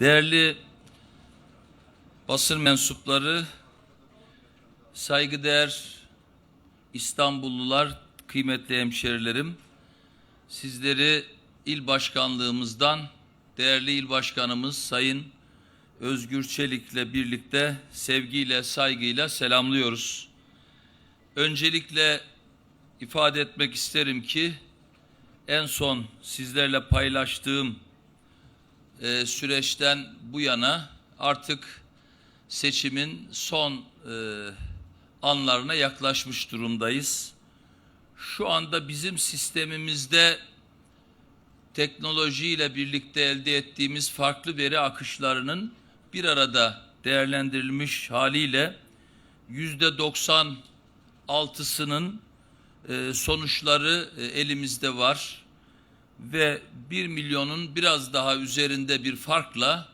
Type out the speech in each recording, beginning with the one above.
Değerli basın mensupları, saygıdeğer İstanbullular, kıymetli hemşerilerim, sizleri il başkanlığımızdan değerli il başkanımız Sayın Özgür Çelik'le birlikte sevgiyle, saygıyla selamlıyoruz. Öncelikle ifade etmek isterim ki en son sizlerle paylaştığım e, süreçten bu yana artık seçimin son e, anlarına yaklaşmış durumdayız. Şu anda bizim sistemimizde teknolojiyle birlikte elde ettiğimiz farklı veri akışlarının bir arada değerlendirilmiş haliyle yüzde 96'sının e, sonuçları e, elimizde var ve 1 milyonun biraz daha üzerinde bir farkla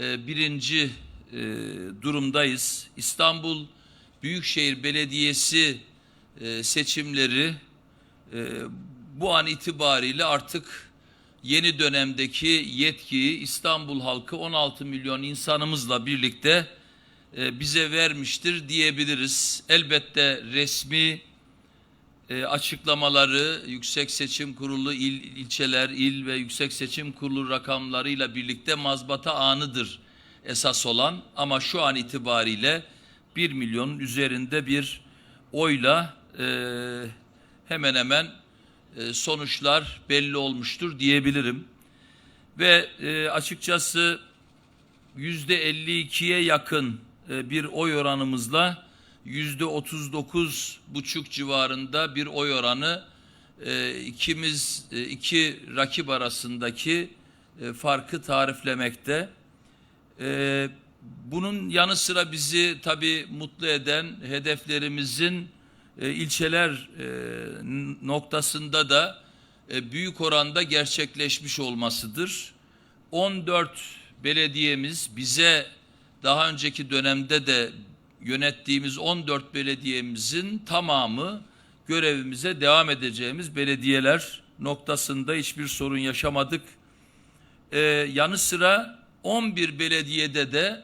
e, birinci e, durumdayız. İstanbul Büyükşehir Belediyesi e, seçimleri e, bu an itibariyle artık yeni dönemdeki yetkiyi İstanbul halkı 16 milyon insanımızla birlikte e, bize vermiştir diyebiliriz. Elbette resmi e, açıklamaları Yüksek Seçim Kurulu il ilçeler, il ve Yüksek Seçim Kurulu rakamlarıyla birlikte mazbata anıdır esas olan ama şu an itibariyle 1 milyonun üzerinde bir oyla e, hemen hemen e, sonuçlar belli olmuştur diyebilirim. Ve e, açıkçası yüzde 52'ye yakın e, bir oy oranımızla yüzde 39 buçuk civarında bir oy oranı e, ikimiz e, iki rakip arasındaki e, farkı tariflemekte. E, bunun yanı sıra bizi tabii mutlu eden hedeflerimizin e, ilçeler e, noktasında da e, büyük oranda gerçekleşmiş olmasıdır. 14 belediyemiz bize daha önceki dönemde de yönettiğimiz 14 belediyemizin tamamı görevimize devam edeceğimiz belediyeler noktasında hiçbir sorun yaşamadık. Ee, yanı sıra 11 belediyede de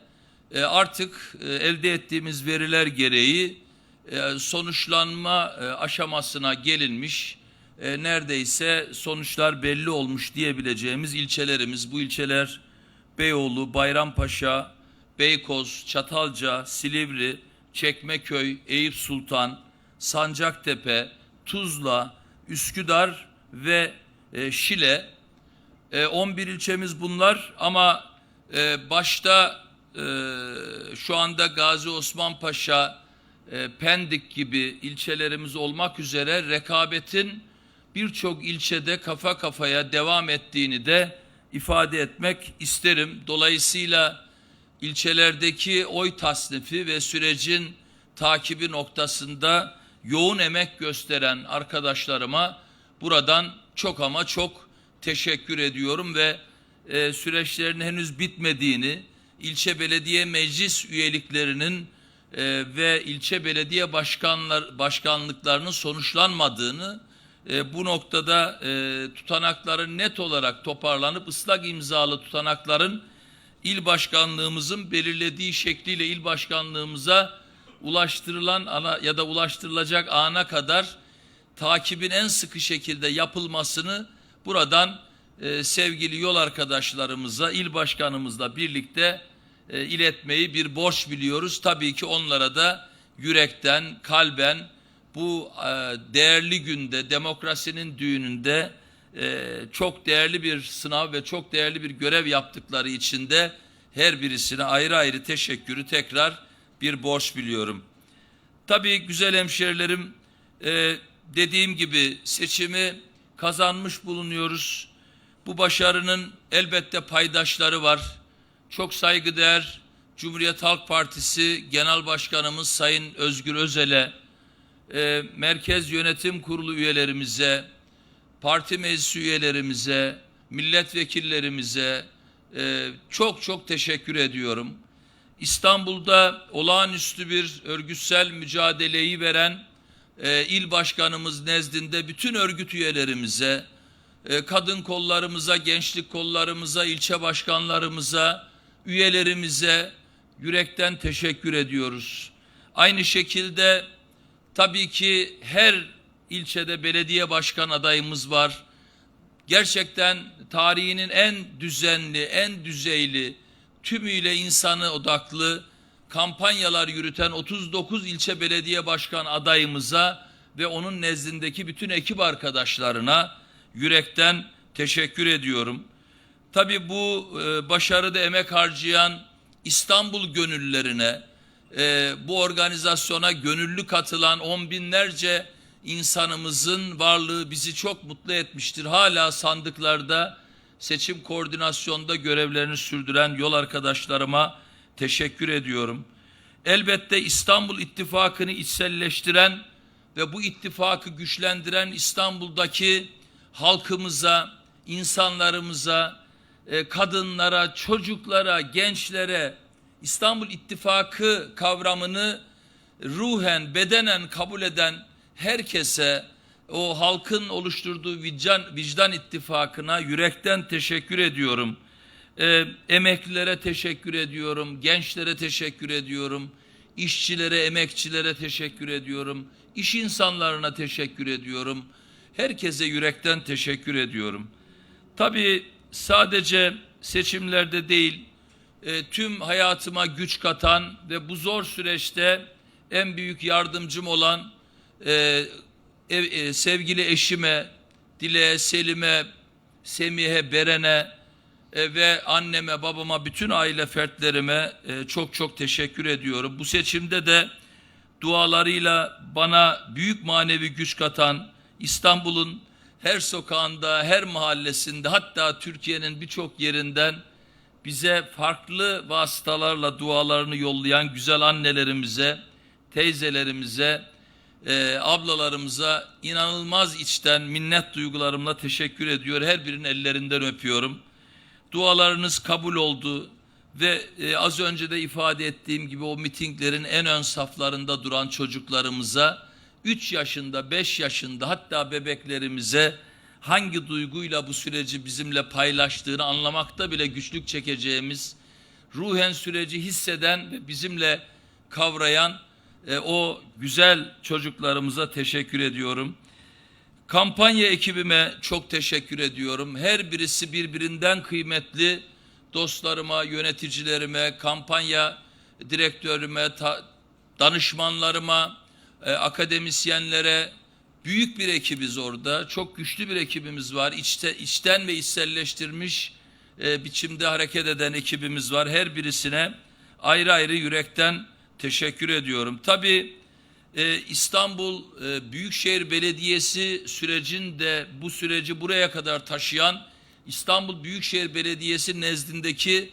e, artık e, elde ettiğimiz veriler gereği e, sonuçlanma e, aşamasına gelinmiş, e, neredeyse sonuçlar belli olmuş diyebileceğimiz ilçelerimiz. Bu ilçeler Beyoğlu, Bayrampaşa, Beykoz, Çatalca, Silivri, Çekmeköy, Eyüp Sultan, Sancaktepe, Tuzla, Üsküdar ve e, Şile. E, 11 ilçemiz bunlar ama e, başta e, şu anda Gazi Osman Paşa, e, Pendik gibi ilçelerimiz olmak üzere rekabetin birçok ilçede kafa kafaya devam ettiğini de ifade etmek isterim. Dolayısıyla ilçelerdeki oy tasnifi ve sürecin takibi noktasında yoğun emek gösteren arkadaşlarıma buradan çok ama çok teşekkür ediyorum ve e, süreçlerin henüz bitmediğini, ilçe belediye meclis üyeliklerinin e, ve ilçe belediye başkanlar başkanlıklarının sonuçlanmadığını e, bu noktada e, tutanakların net olarak toparlanıp ıslak imzalı tutanakların il başkanlığımızın belirlediği şekliyle il başkanlığımıza ulaştırılan ana ya da ulaştırılacak ana kadar takibin en sıkı şekilde yapılmasını buradan e, sevgili yol arkadaşlarımıza, il başkanımızla birlikte e, iletmeyi bir borç biliyoruz. Tabii ki onlara da yürekten, kalben bu e, değerli günde, demokrasinin düğününde e, çok değerli bir sınav ve çok değerli bir görev yaptıkları için de her birisine ayrı ayrı teşekkürü tekrar bir borç biliyorum. Tabii güzel hemşerilerim e, dediğim gibi seçimi kazanmış bulunuyoruz. Bu başarının elbette paydaşları var. Çok saygıdeğer Cumhuriyet Halk Partisi Genel Başkanımız Sayın Özgür Özel'e, e, Merkez Yönetim Kurulu üyelerimize, parti meclisi üyelerimize, milletvekillerimize e, çok çok teşekkür ediyorum. İstanbul'da olağanüstü bir örgütsel mücadeleyi veren e, il başkanımız nezdinde bütün örgüt üyelerimize, e, kadın kollarımıza, gençlik kollarımıza, ilçe başkanlarımıza, üyelerimize yürekten teşekkür ediyoruz. Aynı şekilde tabii ki her ilçede belediye başkan adayımız var. Gerçekten tarihinin en düzenli, en düzeyli, tümüyle insanı odaklı kampanyalar yürüten 39 ilçe belediye başkan adayımıza ve onun nezdindeki bütün ekip arkadaşlarına yürekten teşekkür ediyorum. Tabii bu e, başarıda emek harcayan İstanbul gönüllülerine, e, bu organizasyona gönüllü katılan on binlerce insanımızın varlığı bizi çok mutlu etmiştir. Hala sandıklarda seçim koordinasyonda görevlerini sürdüren yol arkadaşlarıma teşekkür ediyorum. Elbette İstanbul İttifakı'nı içselleştiren ve bu ittifakı güçlendiren İstanbul'daki halkımıza, insanlarımıza, e, kadınlara, çocuklara, gençlere İstanbul İttifakı kavramını ruhen, bedenen kabul eden herkese o halkın oluşturduğu vicdan, vicdan ittifakına yürekten teşekkür ediyorum. E, emeklilere teşekkür ediyorum, gençlere teşekkür ediyorum, işçilere, emekçilere teşekkür ediyorum, iş insanlarına teşekkür ediyorum. Herkese yürekten teşekkür ediyorum. Tabii sadece seçimlerde değil, e, tüm hayatıma güç katan ve bu zor süreçte en büyük yardımcım olan e, ev- e, sevgili eşime, Dile'ye, Selim'e, Semih'e, Beren'e e, ve anneme, babama, bütün aile fertlerime e, çok çok teşekkür ediyorum. Bu seçimde de dualarıyla bana büyük manevi güç katan İstanbul'un her sokağında, her mahallesinde hatta Türkiye'nin birçok yerinden bize farklı vasıtalarla dualarını yollayan güzel annelerimize, teyzelerimize, e, ablalarımıza inanılmaz içten minnet duygularımla teşekkür ediyor. Her birinin ellerinden öpüyorum. Dualarınız kabul oldu ve e, az önce de ifade ettiğim gibi o mitinglerin en ön saflarında duran çocuklarımıza 3 yaşında, 5 yaşında hatta bebeklerimize hangi duyguyla bu süreci bizimle paylaştığını anlamakta bile güçlük çekeceğimiz, ruhen süreci hisseden ve bizimle kavrayan e, o güzel çocuklarımıza teşekkür ediyorum. Kampanya ekibime çok teşekkür ediyorum. Her birisi birbirinden kıymetli dostlarıma, yöneticilerime, kampanya direktörüme, ta- danışmanlarıma, e, akademisyenlere büyük bir ekibiz orada. Çok güçlü bir ekibimiz var. İçte, içten ve içselleştirmiş e, biçimde hareket eden ekibimiz var. Her birisine ayrı ayrı yürekten teşekkür ediyorum. Tabii e, İstanbul e, Büyükşehir Belediyesi sürecinde bu süreci buraya kadar taşıyan İstanbul Büyükşehir Belediyesi nezdindeki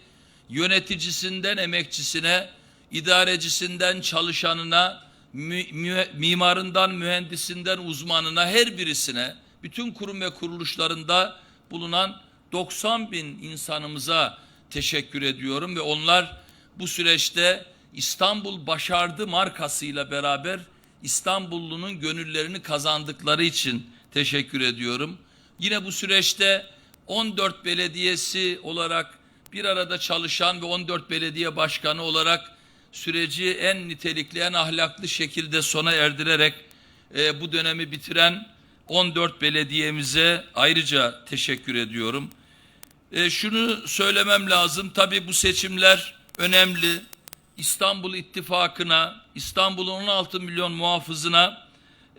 yöneticisinden emekçisine, idarecisinden çalışanına, mü- mü- mimarından mühendisinden uzmanına her birisine, bütün kurum ve kuruluşlarında bulunan 90 bin insanımıza teşekkür ediyorum ve onlar bu süreçte İstanbul Başardı markasıyla beraber İstanbullunun gönüllerini kazandıkları için teşekkür ediyorum. Yine bu süreçte 14 belediyesi olarak bir arada çalışan ve 14 belediye başkanı olarak süreci en nitelikli, en ahlaklı şekilde sona erdirerek e, bu dönemi bitiren 14 belediyemize ayrıca teşekkür ediyorum. E, şunu söylemem lazım. Tabii bu seçimler önemli. İstanbul İttifakı'na, İstanbul'un 16 milyon muhafızına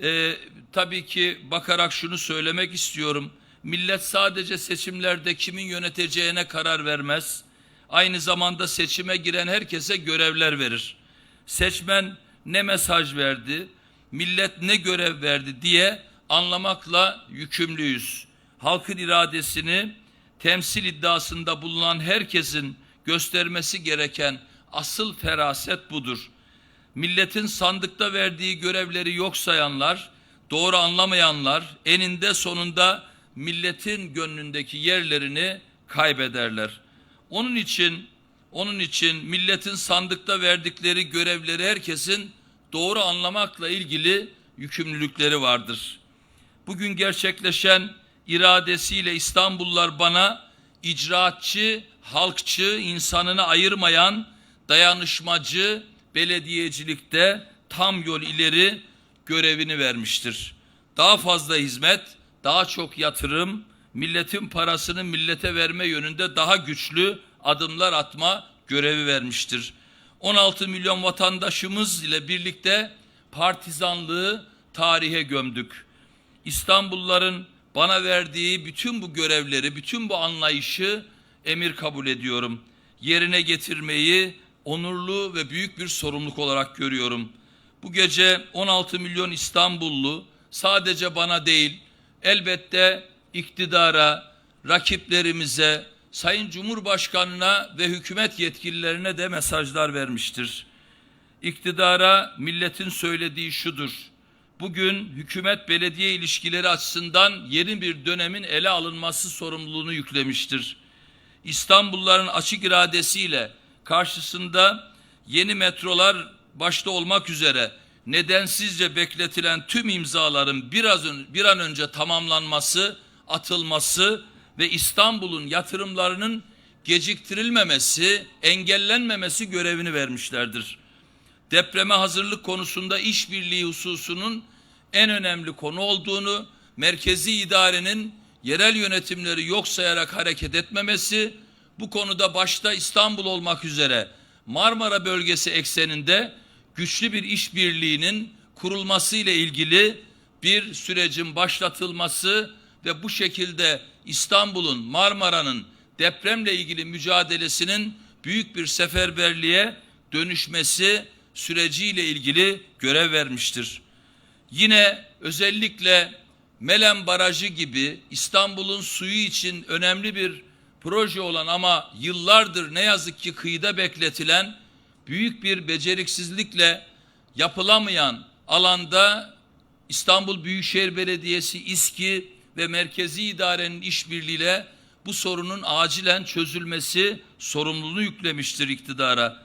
e, tabii ki bakarak şunu söylemek istiyorum. Millet sadece seçimlerde kimin yöneteceğine karar vermez. Aynı zamanda seçime giren herkese görevler verir. Seçmen ne mesaj verdi, millet ne görev verdi diye anlamakla yükümlüyüz. Halkın iradesini temsil iddiasında bulunan herkesin göstermesi gereken asıl feraset budur. Milletin sandıkta verdiği görevleri yok sayanlar, doğru anlamayanlar eninde sonunda milletin gönlündeki yerlerini kaybederler. Onun için onun için milletin sandıkta verdikleri görevleri herkesin doğru anlamakla ilgili yükümlülükleri vardır. Bugün gerçekleşen iradesiyle İstanbullular bana icraatçı, halkçı, insanını ayırmayan, dayanışmacı belediyecilikte tam yol ileri görevini vermiştir. Daha fazla hizmet, daha çok yatırım, milletin parasını millete verme yönünde daha güçlü adımlar atma görevi vermiştir. 16 milyon vatandaşımız ile birlikte partizanlığı tarihe gömdük. İstanbulluların bana verdiği bütün bu görevleri, bütün bu anlayışı emir kabul ediyorum. Yerine getirmeyi onurlu ve büyük bir sorumluluk olarak görüyorum. Bu gece 16 milyon İstanbullu sadece bana değil, elbette iktidara, rakiplerimize, Sayın Cumhurbaşkanına ve hükümet yetkililerine de mesajlar vermiştir. İktidara milletin söylediği şudur. Bugün hükümet belediye ilişkileri açısından yeni bir dönemin ele alınması sorumluluğunu yüklemiştir. İstanbulluların açık iradesiyle karşısında yeni metrolar başta olmak üzere nedensizce bekletilen tüm imzaların biraz ön- bir an önce tamamlanması, atılması ve İstanbul'un yatırımlarının geciktirilmemesi, engellenmemesi görevini vermişlerdir. Depreme hazırlık konusunda işbirliği hususunun en önemli konu olduğunu, merkezi idarenin yerel yönetimleri yok sayarak hareket etmemesi, bu konuda başta İstanbul olmak üzere Marmara bölgesi ekseninde güçlü bir işbirliğinin kurulması ile ilgili bir sürecin başlatılması ve bu şekilde İstanbul'un, Marmara'nın depremle ilgili mücadelesinin büyük bir seferberliğe dönüşmesi süreciyle ilgili görev vermiştir. Yine özellikle Melen Barajı gibi İstanbul'un suyu için önemli bir proje olan ama yıllardır ne yazık ki kıyıda bekletilen büyük bir beceriksizlikle yapılamayan alanda İstanbul Büyükşehir Belediyesi İSKİ ve merkezi idarenin işbirliğiyle bu sorunun acilen çözülmesi sorumluluğunu yüklemiştir iktidara.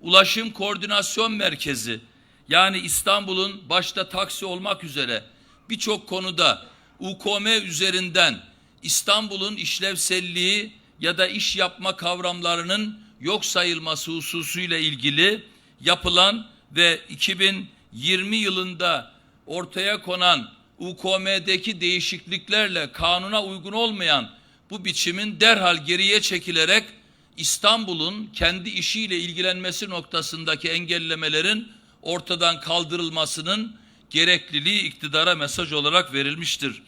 Ulaşım Koordinasyon Merkezi yani İstanbul'un başta taksi olmak üzere birçok konuda UKM üzerinden İstanbul'un işlevselliği ya da iş yapma kavramlarının yok sayılması hususuyla ilgili yapılan ve 2020 yılında ortaya konan UKM'deki değişikliklerle kanuna uygun olmayan bu biçimin derhal geriye çekilerek İstanbul'un kendi işiyle ilgilenmesi noktasındaki engellemelerin ortadan kaldırılmasının gerekliliği iktidara mesaj olarak verilmiştir.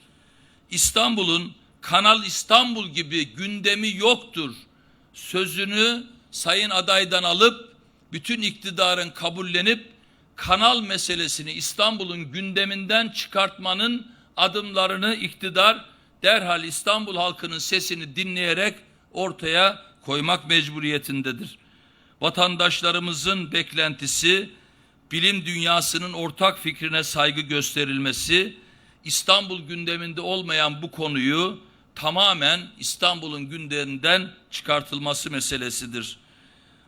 İstanbul'un Kanal İstanbul gibi gündemi yoktur sözünü sayın adaydan alıp bütün iktidarın kabullenip kanal meselesini İstanbul'un gündeminden çıkartmanın adımlarını iktidar derhal İstanbul halkının sesini dinleyerek ortaya koymak mecburiyetindedir. Vatandaşlarımızın beklentisi bilim dünyasının ortak fikrine saygı gösterilmesi, İstanbul gündeminde olmayan bu konuyu tamamen İstanbul'un gündeminden çıkartılması meselesidir.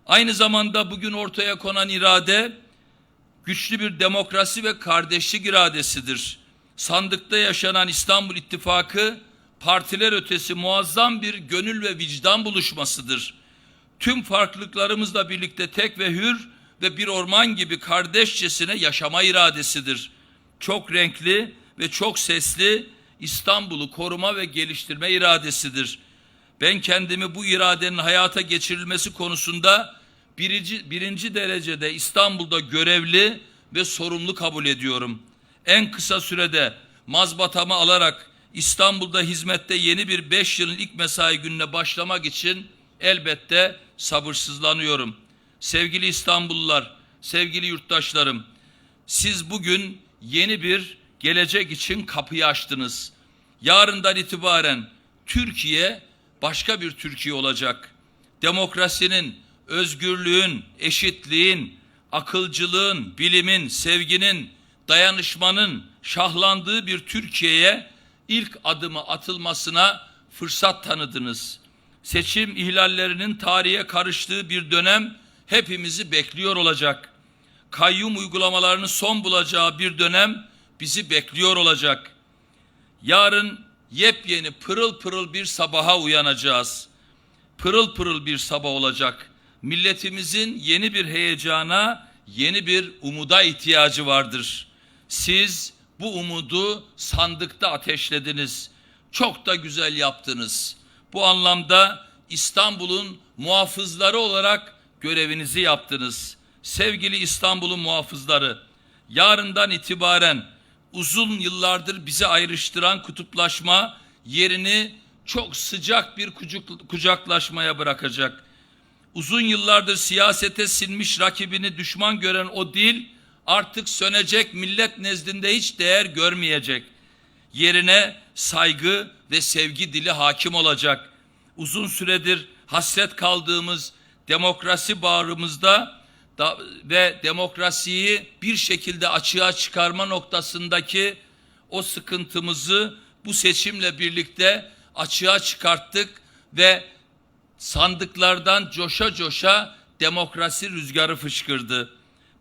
Aynı zamanda bugün ortaya konan irade güçlü bir demokrasi ve kardeşlik iradesidir. Sandıkta yaşanan İstanbul İttifakı partiler ötesi muazzam bir gönül ve vicdan buluşmasıdır. Tüm farklılıklarımızla birlikte tek ve hür ve bir orman gibi kardeşçesine yaşama iradesidir. Çok renkli ve çok sesli İstanbul'u koruma ve geliştirme iradesidir. Ben kendimi bu iradenin hayata geçirilmesi konusunda birinci, birinci derecede İstanbul'da görevli ve sorumlu kabul ediyorum. En kısa sürede mazbatamı alarak İstanbul'da hizmette yeni bir beş yılın ilk mesai gününe başlamak için elbette sabırsızlanıyorum. Sevgili İstanbullular, sevgili yurttaşlarım, siz bugün yeni bir gelecek için kapıyı açtınız. Yarından itibaren Türkiye başka bir Türkiye olacak. Demokrasinin, özgürlüğün, eşitliğin, akılcılığın, bilimin, sevginin, dayanışmanın şahlandığı bir Türkiye'ye ilk adımı atılmasına fırsat tanıdınız. Seçim ihlallerinin tarihe karıştığı bir dönem hepimizi bekliyor olacak. Kayyum uygulamalarının son bulacağı bir dönem bizi bekliyor olacak. Yarın yepyeni pırıl pırıl bir sabaha uyanacağız. Pırıl pırıl bir sabah olacak. Milletimizin yeni bir heyecana, yeni bir umuda ihtiyacı vardır. Siz bu umudu sandıkta ateşlediniz. Çok da güzel yaptınız. Bu anlamda İstanbul'un muhafızları olarak görevinizi yaptınız. Sevgili İstanbul'un muhafızları, yarından itibaren uzun yıllardır bizi ayrıştıran kutuplaşma yerini çok sıcak bir kucaklaşmaya bırakacak. Uzun yıllardır siyasete sinmiş rakibini düşman gören o dil artık sönecek, millet nezdinde hiç değer görmeyecek. Yerine saygı ve sevgi dili hakim olacak. Uzun süredir hasret kaldığımız demokrasi bağrımızda da, ve demokrasiyi bir şekilde açığa çıkarma noktasındaki o sıkıntımızı bu seçimle birlikte açığa çıkarttık ve sandıklardan coşa coşa demokrasi rüzgarı fışkırdı.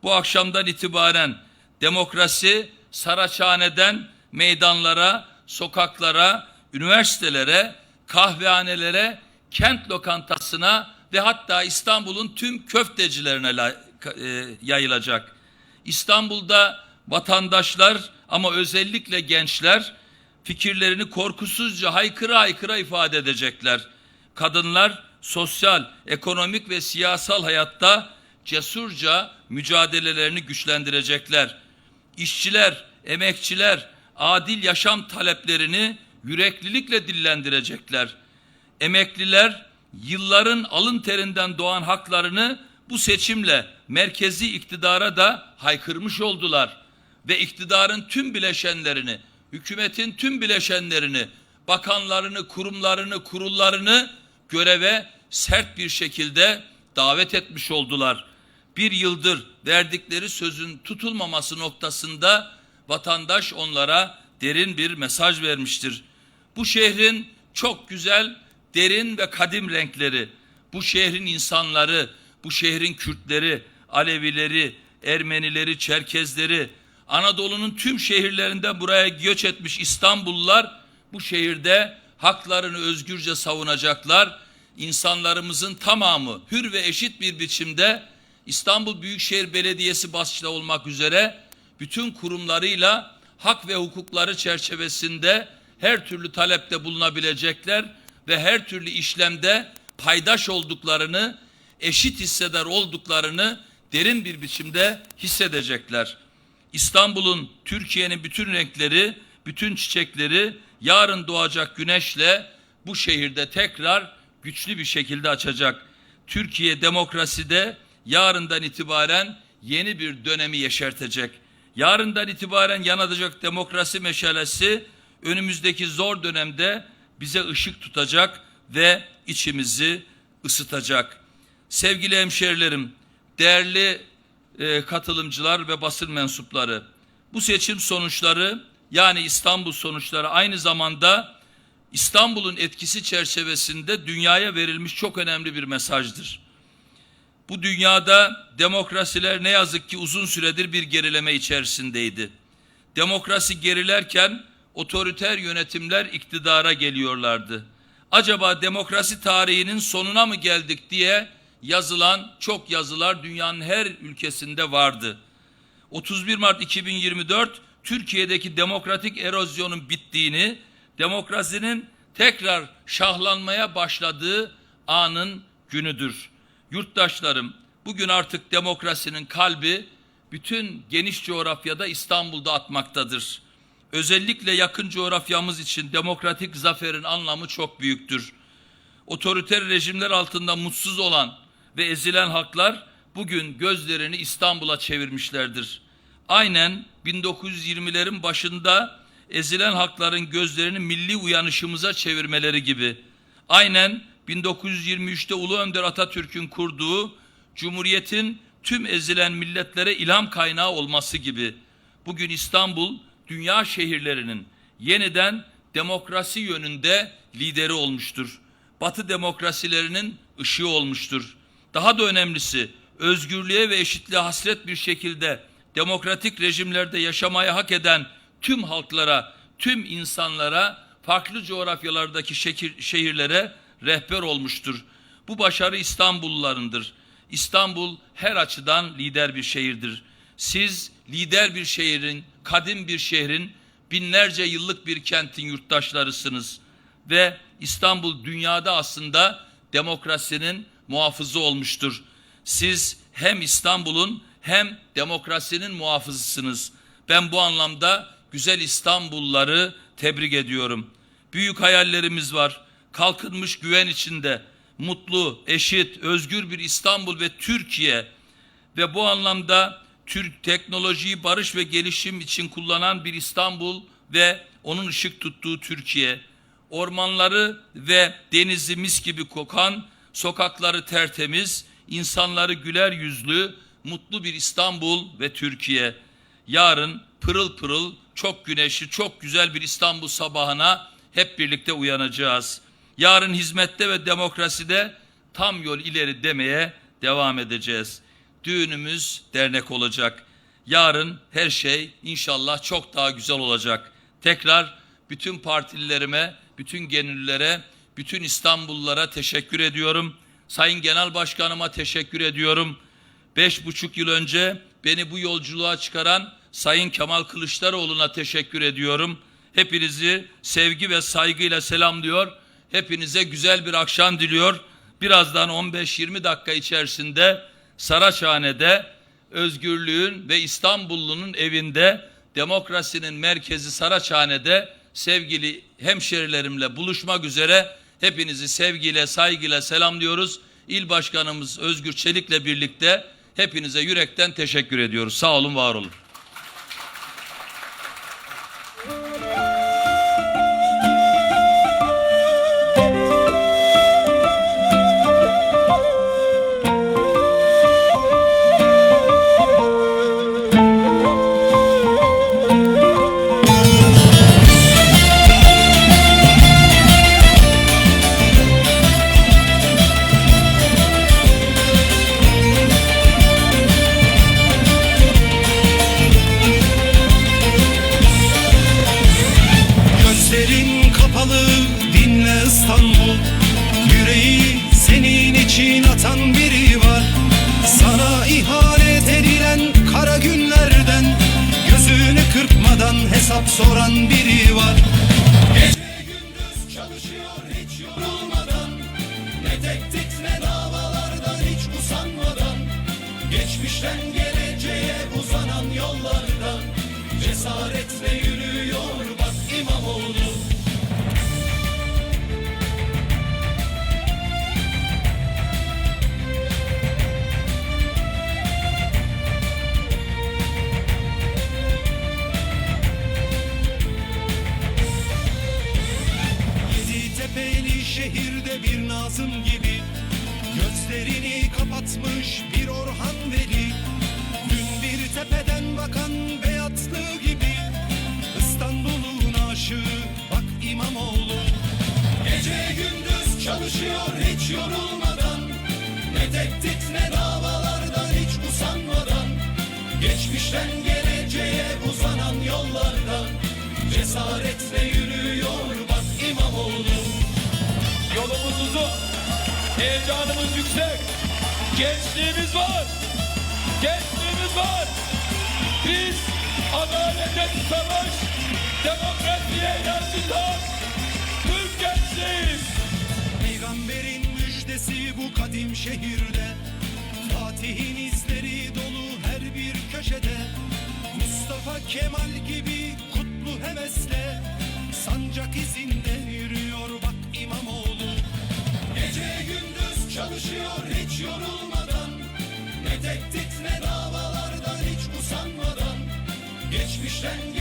Bu akşamdan itibaren demokrasi Saraçhane'den meydanlara, sokaklara, üniversitelere, kahvehanelere, kent lokantasına ve hatta İstanbul'un tüm köftecilerine e, yayılacak. İstanbul'da vatandaşlar ama özellikle gençler fikirlerini korkusuzca haykıra haykıra ifade edecekler. Kadınlar sosyal, ekonomik ve siyasal hayatta cesurca mücadelelerini güçlendirecekler. İşçiler, emekçiler adil yaşam taleplerini yüreklilikle dillendirecekler. Emekliler yılların alın terinden doğan haklarını bu seçimle merkezi iktidara da haykırmış oldular ve iktidarın tüm bileşenlerini, hükümetin tüm bileşenlerini, bakanlarını, kurumlarını, kurullarını göreve sert bir şekilde davet etmiş oldular. Bir yıldır verdikleri sözün tutulmaması noktasında vatandaş onlara derin bir mesaj vermiştir. Bu şehrin çok güzel, derin ve kadim renkleri, bu şehrin insanları, bu şehrin Kürtleri, Alevileri, Ermenileri, Çerkezleri, Anadolu'nun tüm şehirlerinden buraya göç etmiş İstanbullular bu şehirde haklarını özgürce savunacaklar. İnsanlarımızın tamamı hür ve eşit bir biçimde İstanbul Büyükşehir Belediyesi başta olmak üzere bütün kurumlarıyla hak ve hukukları çerçevesinde her türlü talepte bulunabilecekler ve her türlü işlemde paydaş olduklarını, eşit hisseder olduklarını derin bir biçimde hissedecekler. İstanbul'un, Türkiye'nin bütün renkleri, bütün çiçekleri yarın doğacak güneşle bu şehirde tekrar güçlü bir şekilde açacak. Türkiye demokraside yarından itibaren yeni bir dönemi yeşertecek. Yarından itibaren yanacak demokrasi meşalesi önümüzdeki zor dönemde bize ışık tutacak ve içimizi ısıtacak. Sevgili hemşerilerim, değerli e, katılımcılar ve basın mensupları, bu seçim sonuçları yani İstanbul sonuçları aynı zamanda İstanbul'un etkisi çerçevesinde dünyaya verilmiş çok önemli bir mesajdır. Bu dünyada demokrasiler ne yazık ki uzun süredir bir gerileme içerisindeydi. Demokrasi gerilerken otoriter yönetimler iktidara geliyorlardı. Acaba demokrasi tarihinin sonuna mı geldik diye yazılan çok yazılar dünyanın her ülkesinde vardı. 31 Mart 2024 Türkiye'deki demokratik erozyonun bittiğini, demokrasinin tekrar şahlanmaya başladığı anın günüdür. Yurttaşlarım, bugün artık demokrasinin kalbi bütün geniş coğrafyada İstanbul'da atmaktadır. Özellikle yakın coğrafyamız için demokratik zaferin anlamı çok büyüktür. Otoriter rejimler altında mutsuz olan ve ezilen halklar bugün gözlerini İstanbul'a çevirmişlerdir. Aynen 1920'lerin başında ezilen halkların gözlerini milli uyanışımıza çevirmeleri gibi. Aynen 1923'te Ulu Önder Atatürk'ün kurduğu Cumhuriyet'in tüm ezilen milletlere ilham kaynağı olması gibi. Bugün İstanbul dünya şehirlerinin yeniden demokrasi yönünde lideri olmuştur. Batı demokrasilerinin ışığı olmuştur. Daha da önemlisi özgürlüğe ve eşitliğe hasret bir şekilde demokratik rejimlerde yaşamaya hak eden tüm halklara, tüm insanlara farklı coğrafyalardaki şekir, şehirlere rehber olmuştur. Bu başarı İstanbullularındır. İstanbul her açıdan lider bir şehirdir. Siz lider bir şehrin, kadim bir şehrin, binlerce yıllık bir kentin yurttaşlarısınız. Ve İstanbul dünyada aslında demokrasinin muhafızı olmuştur. Siz hem İstanbul'un hem demokrasinin muhafızısınız. Ben bu anlamda güzel İstanbulluları tebrik ediyorum. Büyük hayallerimiz var. Kalkınmış güven içinde, mutlu, eşit, özgür bir İstanbul ve Türkiye ve bu anlamda Türk teknolojiyi barış ve gelişim için kullanan bir İstanbul ve onun ışık tuttuğu Türkiye, ormanları ve denizi mis gibi kokan, sokakları tertemiz, insanları güler yüzlü, mutlu bir İstanbul ve Türkiye. Yarın pırıl pırıl, çok güneşli, çok güzel bir İstanbul sabahına hep birlikte uyanacağız. Yarın hizmette ve demokraside tam yol ileri demeye devam edeceğiz. Düğünümüz dernek olacak. Yarın her şey inşallah çok daha güzel olacak. Tekrar bütün partililerime, bütün gönüllülere, bütün İstanbullulara teşekkür ediyorum. Sayın Genel Başkanıma teşekkür ediyorum. Beş buçuk yıl önce beni bu yolculuğa çıkaran Sayın Kemal Kılıçdaroğlu'na teşekkür ediyorum. Hepinizi sevgi ve saygıyla selamlıyor. Hepinize güzel bir akşam diliyor. Birazdan 15-20 dakika içerisinde Saraçhane'de özgürlüğün ve İstanbullunun evinde demokrasinin merkezi Saraçhane'de sevgili hemşerilerimle buluşmak üzere hepinizi sevgiyle saygıyla selamlıyoruz. İl Başkanımız Özgür Çelik'le birlikte hepinize yürekten teşekkür ediyoruz. Sağ olun, var olun. Cesaretle yürüyor bak İmamoğlu. Yolumuz uzun, heyecanımız yüksek, gençliğimiz var, gençliğimiz var. Biz adalete susamış, demokrasiye yansıtan Türk gençliğiyiz. Peygamberin müjdesi bu kadim şehirde. Fatih'in izleri dolu her bir köşede. Mustafa Kemal gibi hevesle Sancak izinde yürüyor bak İmamoğlu. Gece gündüz çalışıyor hiç yorulmadan Ne tehdit ne davalardan hiç usanmadan Geçmişten